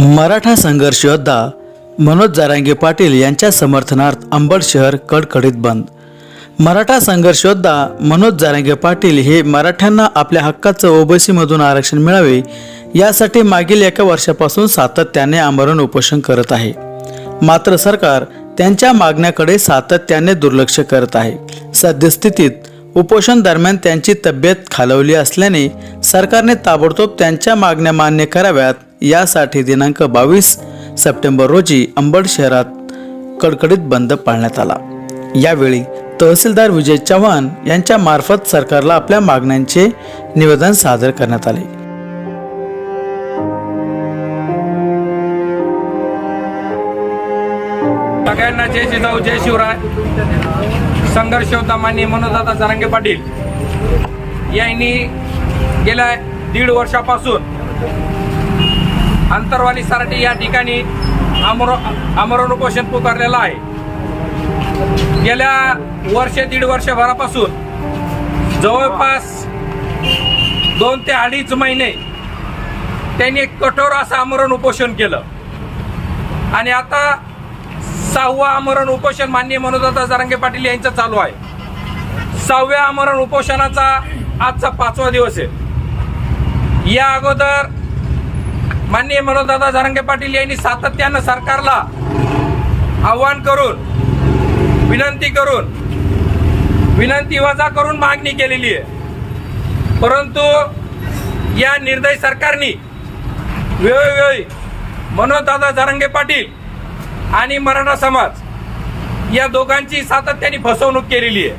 मराठा संघर्ष योद्धा मनोज जारांगे पाटील यांच्या समर्थनार्थ अंबड शहर कडकडीत बंद. मराठा संघर्ष योद्धा मनोज जारांगे पाटील हे मराठ्यांना आपल्या हक्काचं ओबीसीमधून आरक्षण मिळावे यासाठी मागील एका वर्षापासून सातत्याने आमरण उपोषण करत आहे. मात्र सरकार त्यांच्या मागण्याकडे सातत्याने दुर्लक्ष करत आहे. सद्यस्थितीत उपोषण दरम्यान त्यांची तब्येत खालवली असल्याने सरकारने ताबडतोब त्यांच्या मागण्या मान्य कराव्यात यासाठी दिनांक बावीस सप्टेंबर रोजी अंबड शहरात कडकडीत बंद पाळण्यात आला. यावेळी तहसीलदार विजय चव्हाण यांच्या मार्फत सरकारला आपल्या मागण्यांचे निवेदन सादर करण्यात आले. सगळ्यांना जय जिजाऊ जय शिवराय. संघर्ष होता मान्य मनोजदादा जरांगे पाटील. यांनी गेल्या दीड वर्षापासून अंतरवाली सराटी या ठिकाणी आमरो आमरण उपोषण पुकारलेलं आहे. गेल्या वर्ष दीड वर्षभरापासून जवळपास दोन ते अडीच महिने त्यांनी एक कठोर असं आमरण उपोषण केलं. आणि आता सहावं आमरण उपोषण माननीय मनोजदादा जरांगे पाटील यांचं चालू आहे. सहाव्या आमरण उपोषणाचा आजचा पाचवा दिवस आहे. या अगोदर माननीय मनोजदादा जारंगे पाटील यांनी सातत्यानं सरकारला आव्हान करून विनंती करून विनंती वजा करून मागणी केलेली आहे. परंतु या निर्दयी सरकारने वेळोवेळी मनोजदादा जारंगे पाटील आणि मराठा समाज या दोघांची सातत्याने फसवणूक केलेली आहे.